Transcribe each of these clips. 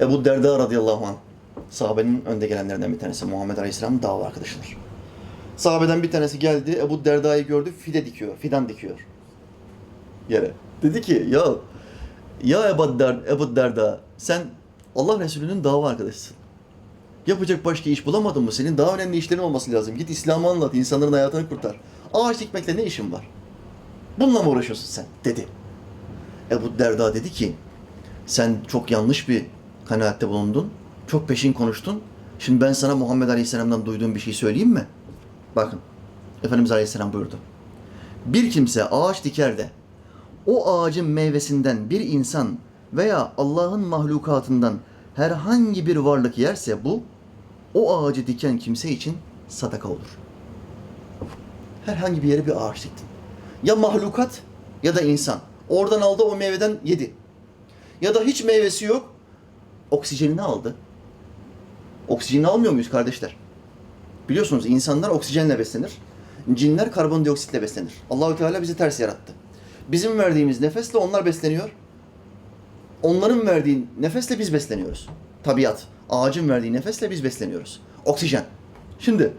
Ebu Derda radıyallahu anh sahabenin önde gelenlerinden bir tanesi. Muhammed Aleyhisselam dava arkadaşıdır. Sahabeden bir tanesi geldi, Ebu Derda'yı gördü, fide dikiyor, fidan dikiyor yere. Dedi ki, ya ya Ebu, Der, Ebu Derda, sen Allah Resulü'nün dava arkadaşısın. Yapacak başka iş bulamadın mı? Senin daha önemli işlerin olması lazım. Git İslam'ı anlat, insanların hayatını kurtar. Ağaç dikmekle ne işin var? Bununla mı uğraşıyorsun sen? Dedi. Ebu Derda dedi ki, sen çok yanlış bir kanaatte bulundun. Çok peşin konuştun. Şimdi ben sana Muhammed Aleyhisselam'dan duyduğum bir şey söyleyeyim mi? Bakın. Efendimiz Aleyhisselam buyurdu. Bir kimse ağaç diker de o ağacın meyvesinden bir insan veya Allah'ın mahlukatından herhangi bir varlık yerse bu o ağacı diken kimse için sadaka olur. Herhangi bir yere bir ağaç diktin. Ya mahlukat ya da insan. Oradan aldı o meyveden yedi. Ya da hiç meyvesi yok. Oksijenini aldı. Oksijenini almıyor muyuz kardeşler? Biliyorsunuz insanlar oksijenle beslenir. Cinler karbondioksitle beslenir. Allahü Teala bizi ters yarattı. Bizim verdiğimiz nefesle onlar besleniyor. Onların verdiği nefesle biz besleniyoruz. Tabiat, ağacın verdiği nefesle biz besleniyoruz. Oksijen. Şimdi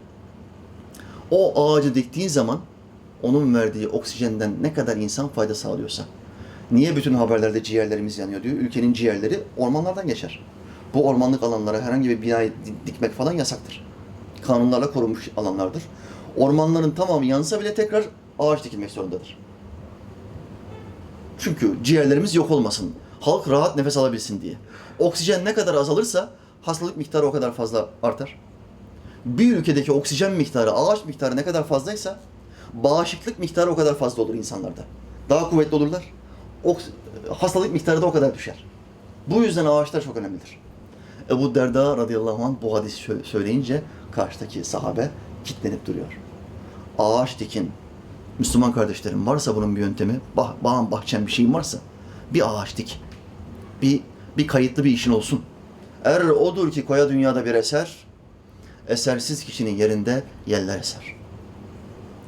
o ağacı diktiğin zaman onun verdiği oksijenden ne kadar insan fayda sağlıyorsa. Niye bütün haberlerde ciğerlerimiz yanıyor diyor. Ülkenin ciğerleri ormanlardan geçer. Bu ormanlık alanlara herhangi bir binayı di- dikmek falan yasaktır. Kanunlarla korunmuş alanlardır. Ormanların tamamı yansa bile tekrar ağaç dikilmek zorundadır. Çünkü ciğerlerimiz yok olmasın. Halk rahat nefes alabilsin diye. Oksijen ne kadar azalırsa hastalık miktarı o kadar fazla artar. Bir ülkedeki oksijen miktarı, ağaç miktarı ne kadar fazlaysa bağışıklık miktarı o kadar fazla olur insanlarda. Daha kuvvetli olurlar. Oks- hastalık miktarı da o kadar düşer. Bu yüzden ağaçlar çok önemlidir. Ebu Derda radıyallahu anh bu hadisi sö- söyleyince karşıdaki sahabe kitlenip duruyor. Ağaç dikin. Müslüman kardeşlerim varsa bunun bir yöntemi, bah, bağın bahçen bir şeyin varsa bir ağaç dik. Bir, bir kayıtlı bir işin olsun. Er odur ki koya dünyada bir eser, esersiz kişinin yerinde yeller eser.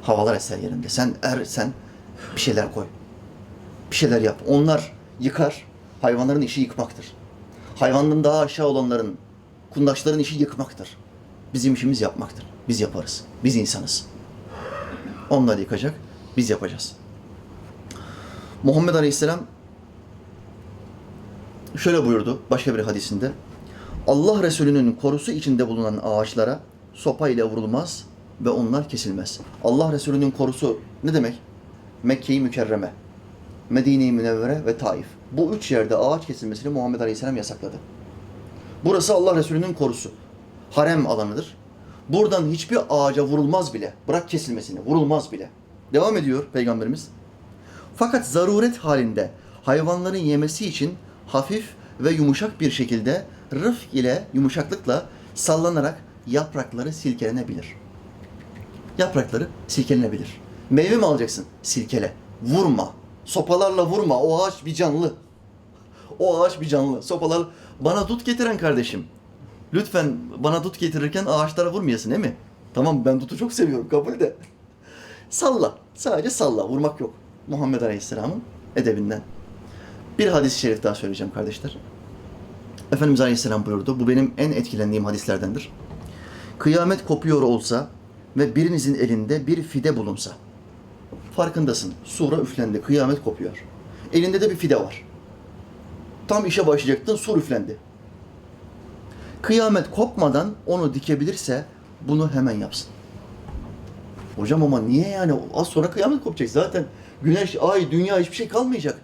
Havalar eser yerinde. Sen er, sen bir şeyler koy. Bir şeyler yap. Onlar yıkar. Hayvanların işi yıkmaktır. Hayvanların daha aşağı olanların, kundaşların işi yıkmaktır. Bizim işimiz yapmaktır. Biz yaparız. Biz insanız. Onlar yıkacak, biz yapacağız. Muhammed Aleyhisselam şöyle buyurdu başka bir hadisinde. Allah Resulü'nün korusu içinde bulunan ağaçlara sopa ile vurulmaz ve onlar kesilmez. Allah Resulü'nün korusu ne demek? Mekke-i Mükerreme, Medine-i Münevvere ve Taif. Bu üç yerde ağaç kesilmesini Muhammed Aleyhisselam yasakladı. Burası Allah Resulü'nün korusu. Harem alanıdır. Buradan hiçbir ağaca vurulmaz bile. Bırak kesilmesini, vurulmaz bile. Devam ediyor Peygamberimiz. Fakat zaruret halinde hayvanların yemesi için hafif ve yumuşak bir şekilde rıfk ile yumuşaklıkla sallanarak yaprakları silkelenebilir. Yaprakları silkelenebilir. Meyve mi alacaksın? Silkele. Vurma. Sopalarla vurma. O ağaç bir canlı. O ağaç bir canlı. Sopalar bana dut getiren kardeşim. Lütfen bana dut getirirken ağaçlara vurmayasın değil mi? Tamam ben dutu çok seviyorum kabul de. Salla. Sadece salla. Vurmak yok. Muhammed Aleyhisselam'ın edebinden. Bir hadis-i şerif daha söyleyeceğim kardeşler. Efendimiz Aleyhisselam buyurdu. Bu benim en etkilendiğim hadislerdendir. Kıyamet kopuyor olsa ve birinizin elinde bir fide bulunsa. Farkındasın. Sura üflendi. Kıyamet kopuyor. Elinde de bir fide var. Tam işe başlayacaktın. Sur üflendi. Kıyamet kopmadan onu dikebilirse bunu hemen yapsın. Hocam ama niye yani? Az sonra kıyamet kopacak. Zaten güneş, ay, dünya hiçbir şey kalmayacak.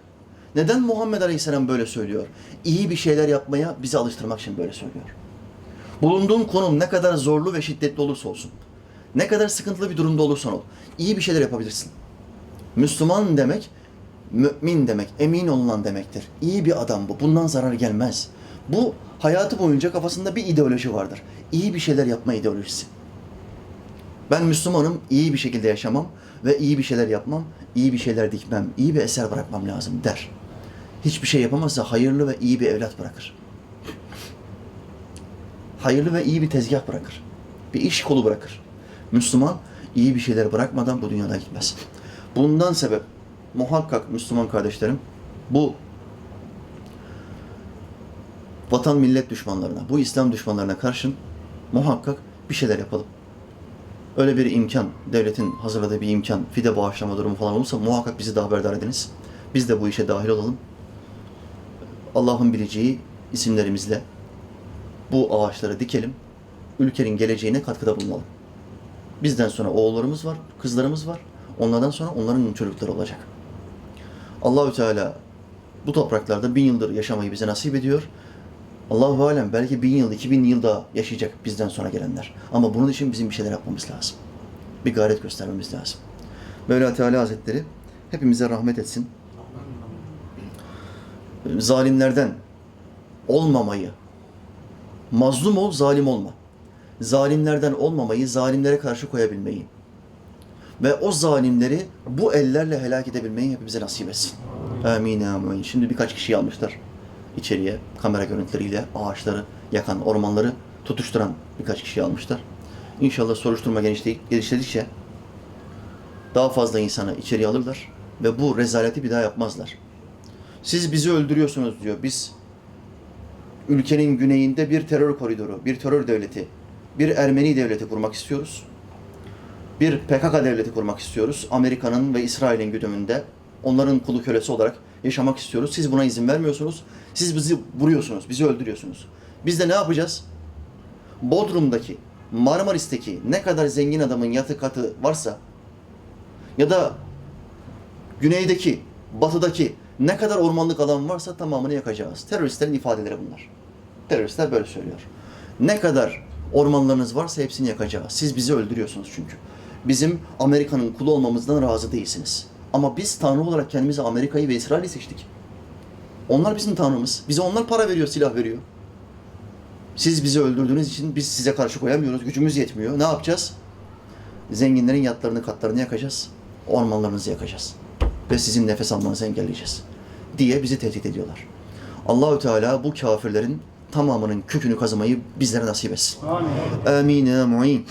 Neden Muhammed Aleyhisselam böyle söylüyor? İyi bir şeyler yapmaya bizi alıştırmak için böyle söylüyor. Bulunduğun konum ne kadar zorlu ve şiddetli olursa olsun, ne kadar sıkıntılı bir durumda olursan ol, iyi bir şeyler yapabilirsin. Müslüman demek, mümin demek, emin olunan demektir. İyi bir adam bu, bundan zarar gelmez. Bu hayatı boyunca kafasında bir ideoloji vardır. İyi bir şeyler yapma ideolojisi. Ben Müslümanım, iyi bir şekilde yaşamam ve iyi bir şeyler yapmam, iyi bir şeyler dikmem, iyi bir eser bırakmam lazım der. Hiçbir şey yapamazsa hayırlı ve iyi bir evlat bırakır. Hayırlı ve iyi bir tezgah bırakır. Bir iş kolu bırakır. Müslüman iyi bir şeyler bırakmadan bu dünyada gitmez. Bundan sebep muhakkak Müslüman kardeşlerim bu vatan millet düşmanlarına, bu İslam düşmanlarına karşın muhakkak bir şeyler yapalım. Öyle bir imkan, devletin hazırladığı bir imkan, fide bağışlama durumu falan olursa muhakkak bizi de haberdar ediniz. Biz de bu işe dahil olalım. Allah'ın bileceği isimlerimizle bu ağaçları dikelim. Ülkenin geleceğine katkıda bulunalım. Bizden sonra oğullarımız var, kızlarımız var. Onlardan sonra onların çocukları olacak. Allahü Teala bu topraklarda bin yıldır yaşamayı bize nasip ediyor. Allahu alem belki bin yıl, iki bin yıl daha yaşayacak bizden sonra gelenler. Ama bunun için bizim bir şeyler yapmamız lazım. Bir gayret göstermemiz lazım. Mevla Teala Hazretleri hepimize rahmet etsin. Zalimlerden olmamayı, mazlum ol, zalim olma. Zalimlerden olmamayı, zalimlere karşı koyabilmeyi ve o zalimleri bu ellerle helak edebilmeyi hepimize nasip etsin. Amin amin. Şimdi birkaç kişi almışlar içeriye kamera görüntüleriyle ağaçları yakan, ormanları tutuşturan birkaç kişi almışlar. İnşallah soruşturma geliştirdikçe daha fazla insanı içeriye alırlar ve bu rezaleti bir daha yapmazlar. Siz bizi öldürüyorsunuz diyor. Biz ülkenin güneyinde bir terör koridoru, bir terör devleti, bir Ermeni devleti kurmak istiyoruz. Bir PKK devleti kurmak istiyoruz. Amerika'nın ve İsrail'in güdümünde onların kulu kölesi olarak yaşamak istiyoruz. Siz buna izin vermiyorsunuz. Siz bizi vuruyorsunuz, bizi öldürüyorsunuz. Biz de ne yapacağız? Bodrum'daki, Marmaris'teki ne kadar zengin adamın yatı katı varsa ya da güneydeki, batıdaki ne kadar ormanlık alan varsa tamamını yakacağız. Teröristlerin ifadeleri bunlar. Teröristler böyle söylüyor. Ne kadar ormanlarınız varsa hepsini yakacağız. Siz bizi öldürüyorsunuz çünkü. Bizim Amerika'nın kulu olmamızdan razı değilsiniz. Ama biz Tanrı olarak kendimize Amerika'yı ve İsrail'i seçtik. Onlar bizim Tanrımız. Bize onlar para veriyor, silah veriyor. Siz bizi öldürdüğünüz için biz size karşı koyamıyoruz. Gücümüz yetmiyor. Ne yapacağız? Zenginlerin yatlarını, katlarını yakacağız. Ormanlarınızı yakacağız. Ve sizin nefes almanızı engelleyeceğiz. Diye bizi tehdit ediyorlar. Allahü Teala bu kafirlerin tamamının kökünü kazımayı bizlere nasip etsin. Amin. Amin ya mu'in.